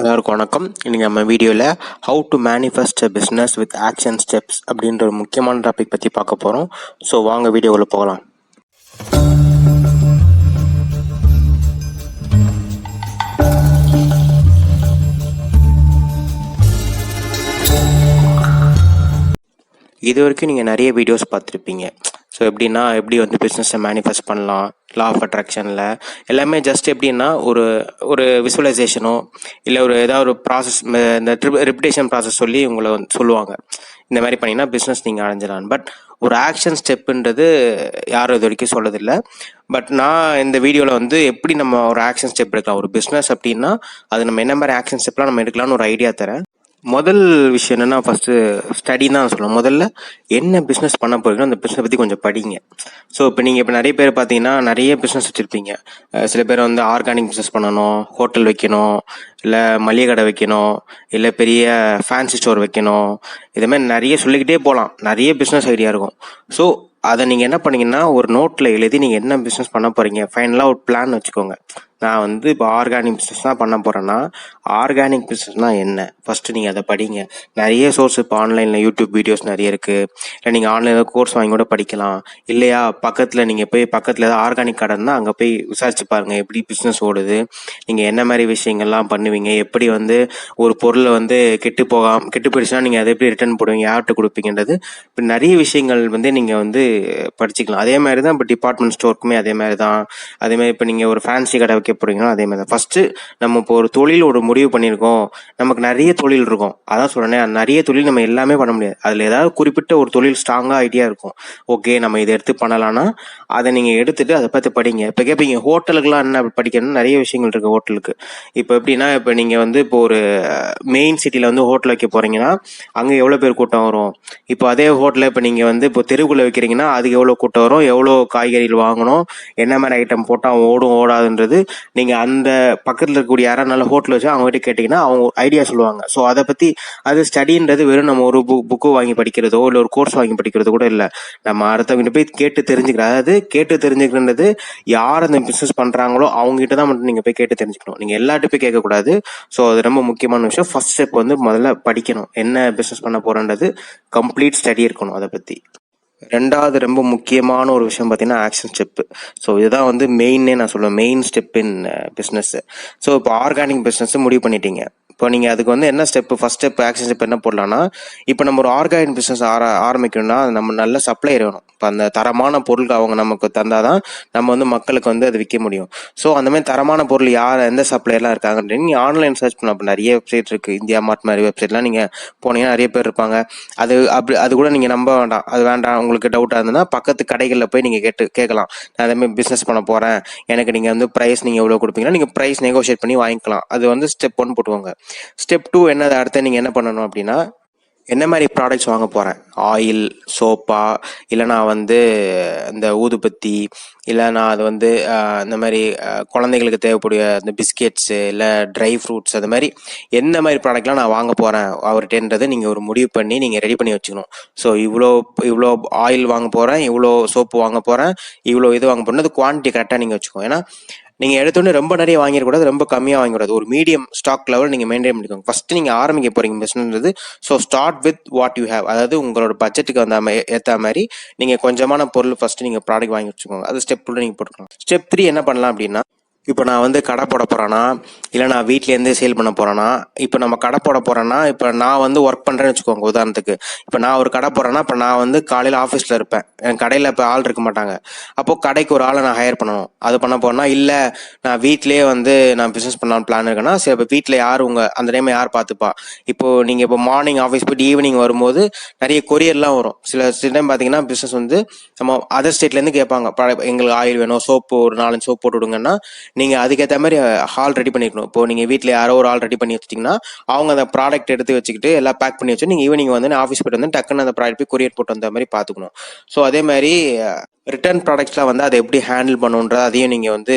எல்லாருக்கும் வணக்கம். இன்றைக்கி நம்ம வீடியோவில் how to manifest business with action steps அப்படின்ற ஒரு முக்கியமான டாபிக் பற்றி பார்க்க போகிறோம் ஸோ வாங்க வீடியோவில் போகலாம். இது வரைக்கும் நீங்கள் நிறைய வீடியோஸ் பார்த்துருப்பீங்க. ஸோ எப்படின்னா எப்படி வந்து பிஸ்னஸை மேனிஃபெஸ்ட் பண்ணலாம்? லா ஆஃப் அட்ராக்ஷனில் எல்லாமே ஜஸ்ட் எப்படின்னா ஒரு ஒரு விசுவலைசேஷனோ இல்லை ஒரு ஏதாவது ஒரு ப்ராசஸ் இந்த ரெப்டேஷன் ப்ராசஸ் சொல்லி உங்களை வந்து சொல்லுவாங்க. இந்த மாதிரி பண்ணிங்கன்னா பிஸ்னஸ் நீங்கள் அடைஞ்சிடலாம். பட் ஒரு ஆக்ஷன் ஸ்டெப்புன்றது யாரும் இது வரைக்கும் சொல்லதில்லை. பட் நான் இந்த வீடியோவில் வந்து எப்படி நம்ம ஒரு ஆக்ஷன் ஸ்டெப் எடுக்கலாம்? ஒரு பிஸ்னஸ் அப்படின்னா அது நம்ம என்ன மாதிரி ஆக்ஷன் ஸ்டெப்லாம் நம்ம எடுக்கலாம்னு ஒரு ஐடியா தரேன். முதல் விஷயம் என்னென்னா ஃபஸ்ட்டு ஸ்டடி தான் சொல்லணும் முதல்ல என்ன பிஸ்னஸ் பண்ண போகிறீங்களோ அந்த பிஸ்னஸ் பற்றி கொஞ்சம் படிங்க. ஸோ இப்போ நீங்கள் இப்போ நிறைய பேர் பார்த்தீங்கன்னா நிறைய பிஸ்னஸ் வச்சுருப்பீங்க. சில பேர் வந்து ஆர்கானிக் பிஸ்னஸ் பண்ணணும் ஹோட்டல் வைக்கணும் இல்லை மளிகை கடை வைக்கணும் இல்லை பெரிய ஃபேன்சி ஸ்டோர் வைக்கணும். இதுமாதிரி நிறைய சொல்லிக்கிட்டே போகலாம் நிறைய பிஸ்னஸ் ஐடியா இருக்கும். ஸோ அதை நீங்கள் என்ன பண்ணீங்கன்னா ஒரு நோட்டில் எழுதி நீங்கள் என்ன பிஸ்னஸ் பண்ண போகிறீங்க ஃபைனலாக ஒரு பிளான் வச்சுக்கோங்க. நான் வந்து இப்போ ஆர்கானிக் பிஸ்னஸ் தான் பண்ண போகிறேன்னா ஆர்கானிக் பிஸ்னஸ்னால் என்ன? ஃபஸ்ட்டு நீங்கள் அதை படிங்க. நிறைய சோர்ஸ் இப்போ ஆன்லைனில் யூடியூப் வீடியோஸ் நிறைய இருக்குது இல்லை நீங்கள் ஆன்லைனில் கோர்ஸ் வாங்கி கூட படிக்கலாம். இல்லையா? பக்கத்தில் நீங்கள் போய் பக்கத்தில் ஏதாவது ஆர்கானிக் கடை இருந்தால் அங்கே போய் விசாரிச்சு பாருங்கள் எப்படி பிஸ்னஸ் ஓடுது? நீங்கள் என்ன மாதிரி விஷயங்கள்லாம் பண்ணுவீங்க? எப்படி வந்து ஒரு பொருளை வந்து கெட்டு போகாம கெட்டு போயிடுச்சுன்னா நீங்கள் அதை எப்படி ரிட்டர்ன் போடுவீங்க? யார்கிட்ட கொடுப்பீங்கன்றது. இப்போ நிறைய விஷயங்கள் வந்து நீங்கள் வந்து படிச்சுக்கலாம். அதே மாதிரி தான் இப்போ டிபார்ட்மெண்ட் ஸ்டோருக்குமே அதே மாதிரி தான் அதே மாதிரி இப்போ நீங்கள் ஒரு ஃபேன்சி கடை வைக்க போறீங்கன்னா அதே மாதிரி தான். ஃபர்ஸ்ட் நம்ம இப்போ ஒரு தொழில் ஒரு முடிவு பண்ணியிருக்கோம். நமக்கு நிறைய தொழில் இருக்கும். அதான் சொல்றேன் நிறைய தொழில் நம்ம எல்லாமே பண்ண முடியாது. அதில் ஏதாவது குறிப்பிட்ட ஒரு தொழில் ஸ்ட்ராங்காக ஐடியா இருக்கும். ஓகே நம்ம இதை எடுத்து பண்ணலாம்னா அதை நீங்கள் எடுத்துட்டு அதை பார்த்து படிங்க. இப்போ கேட்பீங்க ஹோட்டலுக்குலாம் என்ன படிக்கணும்னு நிறைய விஷயங்கள் இருக்கு ஹோட்டலுக்கு. இப்போ எப்படின்னா இப்போ நீங்கள் வந்து இப்போ ஒரு மெயின் சிட்டியில் வந்து ஹோட்டல் வைக்க போறீங்கன்னா அங்கே எவ்வளோ பேர் கூட்டம் வரும்? இப்போ அதே ஹோட்டலில் இப்போ நீங்கள் வந்து இப்போ தெருவுக்குள்ள வைக்கிறீங்கன்னா அதுக்கு எவ்வளோ கூட்டம் வரும்? எவ்வளோ காய்கறிகள் வாங்கணும்? என்ன மாதிரி ஐட்டம் போட்டால் ஓடும் ஓடாதுன்றது நீங்கள் அந்த பக்கத்தில் இருக்கக்கூடிய யாராவது ஹோட்டல் வச்சு அவங்ககிட்ட கேட்டிங்கன்னா அவங்க ஐடியா சொல்லுவாங்க. ஸோ அதை பற்றி அது ஸ்டடின்றது வெறும் நம்ம ஒரு புக் புக்கு வாங்கி படிக்கிறதோ இல்லை ஒரு கோர்ஸ் வாங்கி படிக்கிறதோ கூட இல்லை. நம்ம அடுத்தவங்க போய் கேட்டு தெரிஞ்சுக்கிறோம் அதாவது கேட்டு தெரிஞ்சுக்கிறது யார் அந்த பிஸ்னஸ் பண்ணுறாங்களோ அவங்ககிட்ட தான் மட்டும் நீங்கள் போய் கேட்டு தெரிஞ்சுக்கணும். நீங்கள் எல்லார்ட்டும் போய் கேட்கக்கூடாது. ஸோ அது ரொம்ப முக்கியமான விஷயம். ஃபர்ஸ்ட் ஸ்டெப் வந்து முதல்ல படிக்கணும். என்ன பிஸ்னஸ் பண்ண போகிறன்றது கம்ப்ளீட் ஸ்டடி இருக்கணும் அதை பற்றி ரெண்டாவது ரொம்ப முக்கியமான ஒரு விஷயம் பார்த்தீங்கன்னா ஆக்ஷன் ஸ்டெப்பு ஸோ இதுதான் வந்து மெயின்னே நான் சொல்லுவேன் main step in business so இப்போ ஆர்கானிக் பிஸ்னஸ் முடிவு பண்ணிட்டீங்க. இப்போ நீங்கள் அதுக்கு வந்து என்ன step first step action step என்ன போடலாம்னா இப்போ நம்ம ஒரு ஆர்கானிக் பிஸ்னஸ் ஆர ஆரம்பிக்கணும்னா அது நம்ம நல்ல சப்ளை வேணும் இப்போ அந்த தரமான பொருள் அவங்க நமக்கு தந்தால் தான் நம்ம வந்து மக்களுக்கு வந்து அது விற்க முடியும். ஸோ அந்த மாதிரி தரமான பொருள் யார் எந்த சப்ளையர்லாம் இருக்காங்கன்னு நீங்கள் ஆன்லைன் சர்ச் பண்ண இப்போ நிறைய வெப்சைட் இருக்குது இந்தியா மார்ட் மாதிரி வெப்சைட்லாம் நீங்கள் போனீங்கன்னா நிறைய பேர் இருப்பாங்க. அது அப்படி அது கூட நீங்கள் நம்ப வேண்டாம். அது வேண்டாம். உங்களுக்கு டவுட்டாக இருந்ததுன்னா பக்கத்து கடைகளில் போய் நீங்கள் கேட்டு கேட்கலாம். நான் அதே மாதிரி பிஸ்னஸ் பண்ண போகிறேன் எனக்கு நீங்கள் வந்து ப்ரைஸ் நீங்கள் எவ்வளோ கொடுப்பீங்கன்னா நீங்கள் ப்ரைஸ் நெகோஷியேட் பண்ணி வாங்கிக்கலாம். அது வந்து ஸ்டெப் ஒன் போட்டுவாங்க ஸ்டெப் டூ என்னது அடுத்து நீங்கள் என்ன பண்ணணும் அப்படின்னா என்ன மாதிரி ப்ராடக்ட்ஸ் வாங்க போகிறேன் ஆயில் சோப்பா இல்லை நான் வந்து இந்த ஊதுபத்தி இல்லை நான் அது வந்து இந்த மாதிரி குழந்தைங்களுக்கு தேவைக்கூடிய இந்த பிஸ்கெட்ஸு இல்லை ட்ரை ஃப்ரூட்ஸ் அது மாதிரி எந்த மாதிரி ப்ராடக்ட்லாம் நான் வாங்க போகிறேன் அவர்கிட்டன்றதை நீங்கள் ஒரு முடிவு பண்ணி நீங்கள் ரெடி பண்ணி வச்சுக்கணும். ஸோ இவ்வளோ இவ்வளோ ஆயில் வாங்க போகிறேன் இவ்வளோ சோப்பு வாங்க போகிறேன் இவ்வளோ இது வாங்க போகிறேன் அது குவான்டிட்டி கரெக்டாக நீங்கள் வச்சுக்கோங்க. ஏன்னா நீங்கள் எடுத்தோடனே ரொம்ப நிறைய வாங்கிடக்கூடாது ரொம்ப கம்மியாக வாங்கிக்கூடாது ஒரு மீடியம் ஸ்டாக் லெவல் நீங்கள் மெயின்டைன் பண்ணிக்கோங்க. ஃபஸ்ட்டு நீங்கள் ஆரம்பிக்க போகிறீங்க பிஸ்னஸ்ன்றது so start with what you have அதாவது உங்களோட பட்ஜெட்டுக்கு வந்த ஏற்ற மாதிரி நீங்கள் கொஞ்சமான பொருள் ஃபஸ்ட்டு நீங்கள் ப்ராடக்ட் வாங்கி வச்சுக்கோங்க. அது ஸ்டெப் டூ நீங்கள் போட்டுக்கலாம். ஸ்டெப் த்ரீ என்ன பண்ணலாம் அப்படின்னா இப்போ நான் வந்து கடை போட போகிறேன்னா இல்லை நான் வீட்லேருந்தே சேல் பண்ண போகிறேன்னா இப்போ நம்ம கடை போட போகிறேன்னா இப்போ நான் வந்து ஒர்க் பண்ணுறேன்னு வச்சுக்கோங்க உதாரணத்துக்கு. இப்போ நான் ஒரு கடை போகிறேன்னா இப்போ நான் வந்து காலையில் ஆஃபீஸில் இருப்பேன். என் கடையில் இப்போ ஆள் இருக்க மாட்டாங்க. அப்போது கடைக்கு ஒரு ஆளை நான் ஹையர் பண்ணணும். அது பண்ண போகிறேன்னா இல்லை நான் வீட்லயே வந்து நான் பிஸ்னஸ் பண்ணலாம்னு பிளான் இருக்கேன்னா சரி இப்போ வீட்டில் யார் உங்கள் அந்த டைம் யார் பார்த்துப்பா? இப்போது நீங்கள் இப்போ மார்னிங் ஆஃபீஸ் போயிட்டு ஈவினிங் வரும்போது நிறைய கொரியர்லாம் வரும். சில சில டைம் பார்த்தீங்கன்னா பிஸ்னஸ் வந்து நம்ம அதர் ஸ்டேட்லேருந்து கேட்பாங்க. எங்களுக்கு ஆயில் வேணும் சோப்பு ஒரு நாலஞ்சு சோப் போட்டு விடுங்கன்னா நீங்கள் அதுக்கேற்ற மாதிரி ஹால் ரெடி பண்ணிக்கணும். இப்போ நீங்கள் வீட்டில் யாரோ ஒரு ஆள் ரெடி பண்ணி வச்சிட்டிங்கன்னா அவங்க அந்த ப்ராடக்ட் எடுத்து வச்சுக்கிட்டு எல்லாம் பேக் பண்ணி வச்சு நீங்கள் ஈவினிங் வந்து ஆஃபீஸ் போயிட்டு வந்து டக்குன்னு அந்த ப்ராடக்ட் போய் கொரியர் போட்டு வந்த மாதிரி பார்த்துக்கணும் ஸோ அதே மாதிரி ரிட்டர்ன் ப்ராடக்ட்ஸ்லாம் வந்து அதை எப்படி ஹேண்டில் பண்ணுன்ற அதையும் நீங்கள் வந்து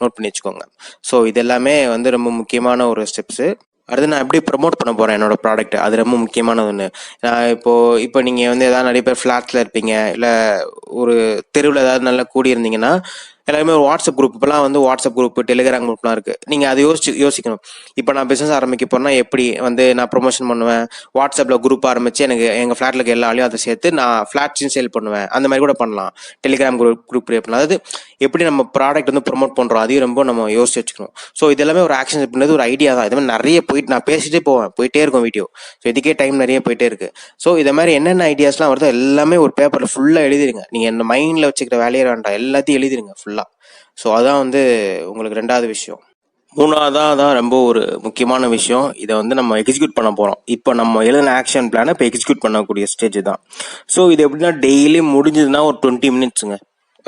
நோட் பண்ணி வச்சுக்கோங்க. ஸோ இது எல்லாமே வந்து ரொம்ப முக்கியமான ஒரு ஸ்டெப்ஸு அடுத்து நான் எப்படி ப்ரமோட் பண்ண போகிறேன் என்னோட ப்ராடக்ட் அது ரொம்ப முக்கியமானது ஒன்று நான் இப்போது இப்போ நீங்கள் வந்து ஏதாவது நிறைய பேர் ஃப்ளாட்ஸில் இருப்பீங்க இல்லை ஒரு தெருவில் ஏதாவது நல்லா கூடி இருந்தீங்கன்னா எல்லாருமே ஒரு வாட்ஸ்அப் குரூப் இப்போலாம் வந்து வாட்ஸ்அப் குரூப் டெலிகிராம் குரூப்லாம் இருக்குது நீங்கள் அதை யோசிச்சு யோசிக்கணும். இப்போ நான் பிஸ்னஸ் ஆரம்பிக்க போறேன்னா எப்படி வந்து நான் ப்ரொமோஷன் பண்ணுவேன்? வாட்ஸ்அப்பில் குரூப் ஆரம்பித்து எனக்கு எங்கள் ஃப்ளாட்டில் இருக்க எல்லா ஆளையும் அதை சேர்த்து நான் ஃப்ளாட்ஸையும் சேல் பண்ணுவேன். அந்த மாதிரி கூட பண்ணலாம். டெலிகிராம் குரூப் குரூப் கிரியேட் பண்ணலாம். அதாவது எப்படி நம்ம ப்ராடக்ட் வந்து ப்ரொமோட் பண்ணுறோம் அதையும் ரொம்ப நம்ம யோசிச்சு வச்சுக்கணும். ஸோ இது எல்லாமே ஒரு ஆக்ஷன் பண்ணது ஒரு ஐடியா தான். இது மாதிரி நிறைய போயிட்டு நான் பேசிட்டே போவேன். போயிட்டே இருக்கும் வீடியோ ஸோ இதுக்கே டைம் நிறைய போயிட்டே இருக்கு. ஸோ இதை மாதிரி என்னென்ன ஐடியாஸ்லாம் வருதோ எல்லாமே ஒரு பேப்பரில் ஃபுல்லாக எழுதிருங்க நீங்கள் என்ன மைண்டில் வச்சுக்கிற வேலையே வேண்டாம். எல்லாத்தையும் எழுதிருங்க ஃபுல்லாக ஸோ அதான் வந்து உங்களுக்கு ரெண்டாவது விஷயம். மூணாவதாக தான் ரொம்ப ஒரு முக்கியமான விஷயம். இதை வந்து நம்ம எக்ஸிக்யூட் பண்ண போகிறோம் இப்போ நம்ம எழுதின ஆக்ஷன் பிளானை இப்போ எக்ஸிக்யூட் பண்ணக்கூடிய ஸ்டேஜ் தான். ஸோ இது எப்படின்னா டெய்லி முடிஞ்சதுன்னா ஒரு டுவெண்ட்டி மினிட்ஸுங்க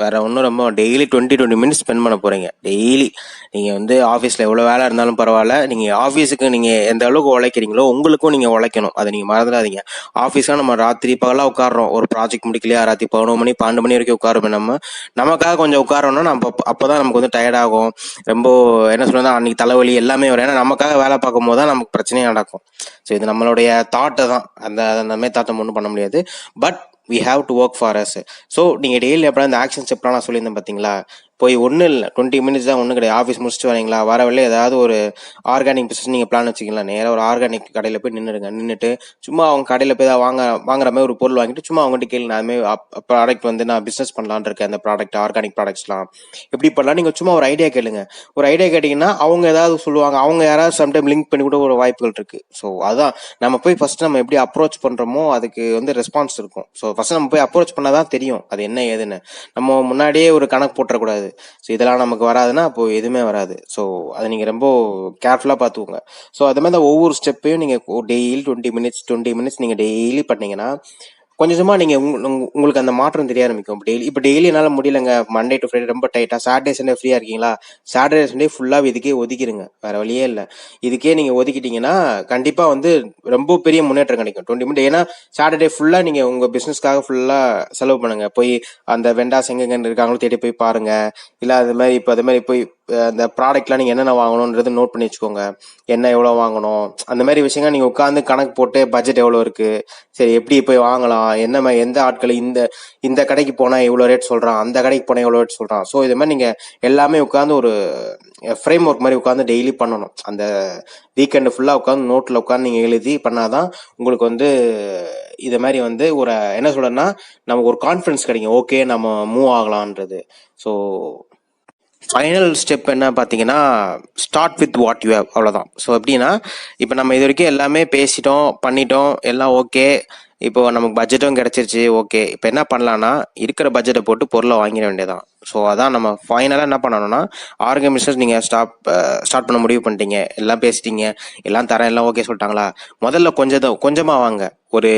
வேற ஒன்றும் ரொம்ப daily twenty twenty minutes spend பண்ண போறீங்க. டெய்லி நீங்கள் வந்து ஆஃபீஸில் எவ்வளோ வேலை இருந்தாலும் பரவாயில்ல. நீங்கள் ஆஃபீஸுக்கு நீங்கள் எந்த அளவுக்கு உழைக்கிறீங்களோ உங்களுக்கும் நீங்கள் உழைக்கணும். அதை நீங்கள் மறந்துடாதீங்க. ஆஃபீஸாக நம்ம ராத்திரி பகலாக உட்காடுறோம் ஒரு ப்ராஜெக்ட் முடிக்கலையா? ராத்திரி பதினொரு மணி பன்னெண்டு மணி வரைக்கும் உட்காருமே நம்ம. நமக்காக கொஞ்சம் உட்காரோன்னா நம்ம அப்போ தான் நமக்கு வந்து டயர்ட் ஆகும். ரொம்ப என்ன சொல்றது அன்னைக்கு தலைவலி எல்லாமே வரும். ஏன்னா நமக்காக வேலை பார்க்கும் போது தான் நமக்கு பிரச்சனையாக நடக்கும். ஸோ இது நம்மளுடைய தாட்டை தான். அந்த அந்த மாதிரி தாட்டம் ஒன்றும் பண்ண முடியாது. But we have to work for us so நீங்கள் டெய்லி எப்படா இந்த ஆக்ஷன் ஸ்டெப்லாம் நான் சொல்லியிருந்தேன் பார்த்தீங்களா போய் ஒன்றும் இல்லை. டுவெண்ட்டி மினிட்ஸ் தான் ஒன்றும் கிடையாது. ஆஃபீஸ் முடிச்சுட்டு வரீங்களா? வர வழியில ஏதாவது ஒரு ஆர்கானிக் பிஸ்னஸ் நீங்கள் பிளான் வச்சுக்கலாம் நேராக ஒரு ஆர்கானிக் கடையில் போய் நின்றுடுங்க நின்றுட்டு சும்மா அவங்க கடையில் போய் தான் வாங்க வாங்குற மாதிரி ஒரு பொருள் வாங்கிட்டு சும்மா அவங்ககிட்ட கேளுங்க அதுமாதிரி ப்ராடக்ட் வந்து நான் பிஸ்னஸ் பண்ணலான் இருக்கேன். அந்த ப்ராடக்ட் ஆர்கானிக் ப்ராடக்ட்ஸ்லாம் எப்படி பண்ணலாம்? நீங்கள் சும்மா ஒரு ஐடியா கேளுங்க. ஒரு ஐடியா கேட்டிங்கன்னா அவங்க ஏதாவது சொல்லுவாங்க. அவங்க யாராவது சம்டைம் லிங்க் பண்ணி கூட ஒரு வாய்ப்புகள் இருக்குது ஸோ அதான். நம்ம போய் ஃபஸ்ட் நம்ம எப்படி அப்ரோச் பண்ணுறோமோ அதுக்கு வந்து ரெஸ்பான்ஸ் இருக்கும். ஸோ ஃபஸ்ட் நம்ம போய் அப்ரோச் பண்ணால் தான் தெரியும். அது என்ன ஏதுன்னு. நம்ம முன்னாடியே ஒரு கணக்கு போட்டுறக்கூடாது. ஸோ இதெல்லாம் நமக்கு வராதுன்னா அப்போ எதுவுமே வராது. ஸோ அதை நீங்கள் ரொம்ப கேர்ஃபுல்லாக பார்த்துக்கோங்க. ஸோ அது மாதிரி தான் ஒவ்வொரு ஸ்டெப்பையும் நீங்கள் daily twenty minutes twenty minutes நீங்கள் டெய்லி பண்ணீங்கன்னா கொஞ்சமாக நீங்கள் உங்களுக்கு அந்த மாற்றம் தெரிய ஆரம்பிக்கும். டெய்லி இப்போ டெய்லி என்னால் முடியலங்க. மண்டே டு ஃப்ரைடே ரொம்ப டைட்டாக சாட்டர்டே சண்டே ஃப்ரீயாக இருக்கீங்களா? சாட்டர்டே சண்டே ஃபுல்லாக இதுக்கே ஒதுக்கிடுங்க வேற வழியே இல்லை. இதுக்கே நீங்கள் ஒதுக்கிட்டீங்கன்னா கண்டிப்பாக வந்து ரொம்ப பெரிய முன்னேற்றம் கிடைக்கும். டுவெண்ட்டி மினிட் ஏன்னா சாட்டர்டே ஃபுல்லாக நீங்கள் உங்கள் பிஸ்னஸ்க்காக ஃபுல்லாக செலவு பண்ணுங்க. போய் அந்த வெண்டாஸ் எங்கெங்க இருக்காங்களோ தேடி போய் பாருங்க. இல்லை அது மாதிரி இப்போ அது மாதிரி போய் அந்த ப்ராடக்ட்லாம் நீங்கள் என்னென்ன வாங்கணுன்றது நோட் பண்ணி வச்சுக்கோங்க. என்ன எவ்வளோ வாங்கணும்? அந்த மாதிரி விஷயங்கள் நீங்கள் உட்காந்து கணக்கு போட்டு பட்ஜெட் எவ்வளோ இருக்குது சரி எப்படி போய் வாங்கலாம்? என்ன எந்த ஆட்கள் இந்த இந்த கடைக்கு போனால் எவ்வளோ ரேட் சொல்கிறான் அந்த கடைக்கு போனால் எவ்வளோ ரேட் சொல்கிறான் ஸோ இது மாதிரி நீங்கள் எல்லாமே உட்காந்து ஒரு ஃப்ரேம் ஒர்க் மாதிரி உட்காந்து டெய்லி பண்ணணும். அந்த வீக்கெண்டு ஃபுல்லாக உட்காந்து நோட்டில் உட்காந்து நீங்கள் எழுதி பண்ணால் தான் உங்களுக்கு வந்து இது மாதிரி வந்து ஒரு என்ன சொல்கிறேன்னா நமக்கு ஒரு கான்ஃபிடன்ஸ் கிடைக்கும். ஓகே நம்ம மூவ் ஆகலான்றது ஸோ ஃபைனல் ஸ்டெப் என்ன பார்த்தீங்கன்னா start with what you have அவ்வளோதான் ஸோ எப்படின்னா இப்போ நம்ம இது வரைக்கும் எல்லாமே பேசிட்டோம் பண்ணிட்டோம் எல்லாம் ஓகே இப்போ நமக்கு பட்ஜெட்டும் கிடச்சிருச்சு ஓகே இப்போ என்ன பண்ணலான்னா இருக்கிற பட்ஜெட்டை போட்டு பொருளை வாங்கிட வேண்டியதான் ஸோ அதான் நம்ம ஃபைனலாக என்ன பண்ணணும்னா ஆர்கனைசேஷன் நீங்கள் ஸ்டாப் ஸ்டார்ட் பண்ண முடிவு பண்ணிட்டீங்க. எல்லாம் பேசிட்டீங்க. எல்லாம் தரேன் எல்லாம் ஓகே சொல்லிட்டாங்களா? முதல்ல கொஞ்சம் கொஞ்சமாக வாங்க. ஒரு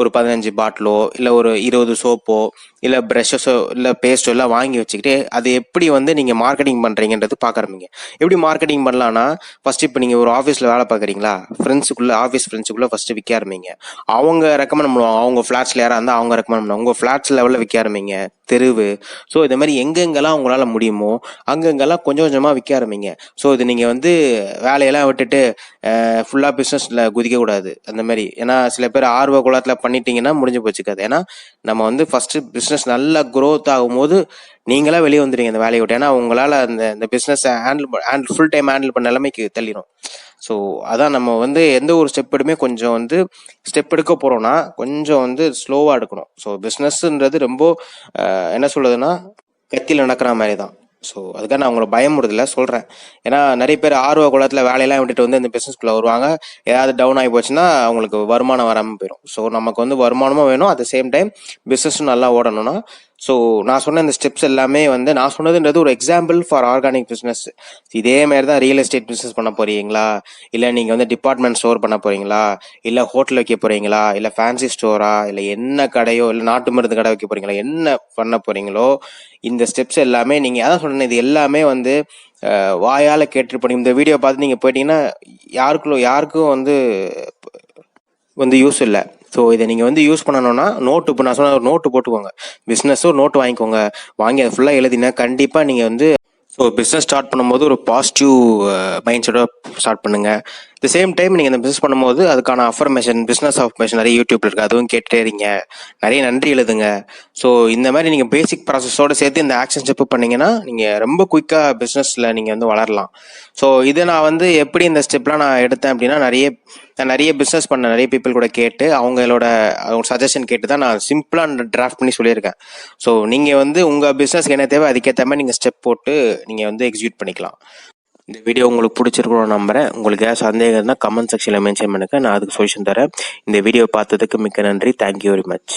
ஒரு பதினஞ்சு பாட்டிலோ இல்லை ஒரு இருபது சோப்போ இல்லை ப்ரெஷ்ஷஸோ இல்லை பேஸ்ட்டோ எல்லாம் வாங்கி வச்சுக்கிட்டு அது எப்படி வந்து நீங்கள் மார்க்கெட்டிங் பண்ணுறீங்கன்றது பார்க்க ஆரம்பிங்க. எப்படி மார்க்கெட்டிங் பண்ணலாம்னா ஃபஸ்ட்டு இப்போ நீங்கள் ஒரு ஆஃபீஸில் வேலை பார்க்குறீங்களா? ஃப்ரெண்ட்ஸுக்குள்ளே ஆஃபீஸ் ஃப்ரெண்ட்ஸுக்குள்ளே ஃபஸ்ட்டு விற்க ஆரம்பிங்க. அவங்க ரெக்கமெண்ட் பண்ணுவாங்க. அவங்க ஃப்ளாட்ஸில் யாராக இருந்தால் அவங்க ரெக்கமெண்ட் பண்ணுவாங்க. உங்கள் ஃப்ளாட்ஸ் லெவலில் விற்க ஆரம்பிங்க. தெருவு. ஸோ இந்த மாதிரி எங்கெங்கெல்லாம் உங்களால் முடியுமோ அங்கங்கெல்லாம் கொஞ்சம் கொஞ்சமாக விற்க ஆரம்பிங்க. ஸோ இது நீங்கள் வந்து வேலையெல்லாம் விட்டுட்டு ஃபுல்லாக பிஸ்னஸில் குதிக்கக்கூடாது அந்த மாதிரி. ஏன்னா சில பேர் ஆர்வ குளத்தில் பண்ணிட்டீங்கன்னா முடிஞ்சு போச்சுக்காது ஏன்னா நம்ம வந்து ஃபஸ்ட்டு பிஸ்னஸ் நல்லா க்ரோத் ஆகும்போது நீங்களா வெளியே வந்துடுங்க இந்த வேலையை விட்டு. ஏன்னா உங்களால் அந்த இந்த பிஸ்னஸை handle handle full time handle பண்ண நிலைமைக்கு தள்ளிடும் ஸோ அதான் நம்ம வந்து எந்த ஒரு ஸ்டெப்படுமே கொஞ்சம் வந்து ஸ்டெப் எடுக்க போகிறோம்னா கொஞ்சம் வந்து ஸ்லோவாக எடுக்கணும். ஸோ பிஸ்னஸ்ன்றது ரொம்ப என்ன சொல்றதுன்னா கத்தியில் நடக்கிற மாதிரி தான் ஸோ அதுக்காக நான் உங்களை பயமுறுதல சொல்கிறேன் ஏன்னா நிறைய பேர் ஆர்வ குளத்தில் வேலையெல்லாம் விட்டுட்டு வந்து இந்த பிஸ்னஸ்குள்ளே வருவாங்க. ஏதாவது டவுன் ஆகி போச்சுன்னா அவங்களுக்கு வருமானம் வராமல் போயிடும் ஸோ நமக்கு வந்து வருமானமும் வேணும். அட் த சேம் டைம் பிஸ்னஸும் நல்லா ஓடணும்னா ஸோ நான் சொன்ன இந்த ஸ்டெப்ஸ் எல்லாமே வந்து நான் சொன்னதுன்றது ஒரு எக்ஸாம்பிள் ஃபார் ஆர்கானிக் பிஸ்னஸ் இதே மாதிரி தான் ரியல் எஸ்டேட் பிஸ்னஸ் பண்ண போறீங்களா? இல்லை நீங்கள் வந்து டிபார்ட்மெண்ட் ஸ்டோர் பண்ண போறீங்களா? இல்லை ஹோட்டல் வைக்க போறீங்களா? இல்லை ஃபேன்சி ஸ்டோரா இல்லை என்ன கடையோ? இல்லை நாட்டு மருந்து கடை வைக்க போறீங்களா? என்ன பண்ண போறீங்களோ? இந்த ஸ்டெப்ஸ் எல்லாமே நீங்கள் அதான் சொன்னேன் இது எல்லாமே வந்து வாயால் வாயால கேட்டுருப்பீங்க இந்த வீடியோ பார்த்து நீங்கள் போயிட்டீங்கன்னா யாருக்குள்ள யாருக்கும் வந்து வந்து யூஸ் இல்லை. ஸோ இதை நீங்கள் வந்து யூஸ் பண்ணணும்னா நோட்டு இப்போ நான் சொன்ன ஒரு நோட்டு போட்டுக்கோங்க. பிஸ்னஸும் நோட்டு வாங்கிக்கோங்க. வாங்கி அதை ஃபுல்லாக எழுதினா கண்டிப்பாக நீங்கள் வந்து ஸோ பிஸ்னஸ் ஸ்டார்ட் பண்ணும்போது ஒரு பாசிட்டிவ் மைண்ட் செட்டோட ஸ்டார்ட் பண்ணுங்க. த சேம் டைம் நீங்கள் இந்த பிஸ்னஸ் பண்ணும்போது அதுக்கான அஃபர்மேஷன் பிஸ்னஸ் அஃபர்மேஷன் நிறைய யூடியூப்ல இருக்குது அதுவும் கேட்டுட்டே இருங்க. நிறைய நன்றி எழுதுங்க. ஸோ இந்த மாதிரி நீங்கள் பேசிக் ப்ராசஸோடு சேர்த்து இந்த ஆக்ஷன் ஸ்டெப் பண்ணீங்கன்னா நீங்கள் ரொம்ப குயிக்காக பிஸ்னஸில் நீங்கள் வந்து வளரலாம். ஸோ இதை நான் வந்து எப்படி இந்த ஸ்டெப்லாம் நான் எடுத்தேன் அப்படின்னா நிறைய நான் நிறைய பிஸ்னஸ் பண்ண நிறைய பீப்புள் கூட கேட்டு அவங்களோட அவங்க சஜஷன் கேட்டு தான் நான் சிம்பிளாக டிராஃப்ட் பண்ணி சொல்லியிருக்கேன். ஸோ நீங்கள் வந்து உங்கள் பிஸ்னஸ்க்கு என்ன தேவை அதுக்கேற்ற மாதிரி நீங்கள் ஸ்டெப் போட்டு நீங்கள் வந்து எக்ஸிக்யூட் பண்ணிக்கலாம். இந்த வீடியோ உங்களுக்கு பிடிச்சிருக்கணும்னு நம்புறேன். உங்களுக்கு ஏதாவது சந்தேகம் இருந்தால் கமெண்ட் செக்ஷனில் மென்ஷன் பண்ணுங்க. நான் அதுக்கு சொல்யூஷன் தரேன். இந்த வீடியோ பார்த்ததுக்கு மிக்க நன்றி. Thank you very much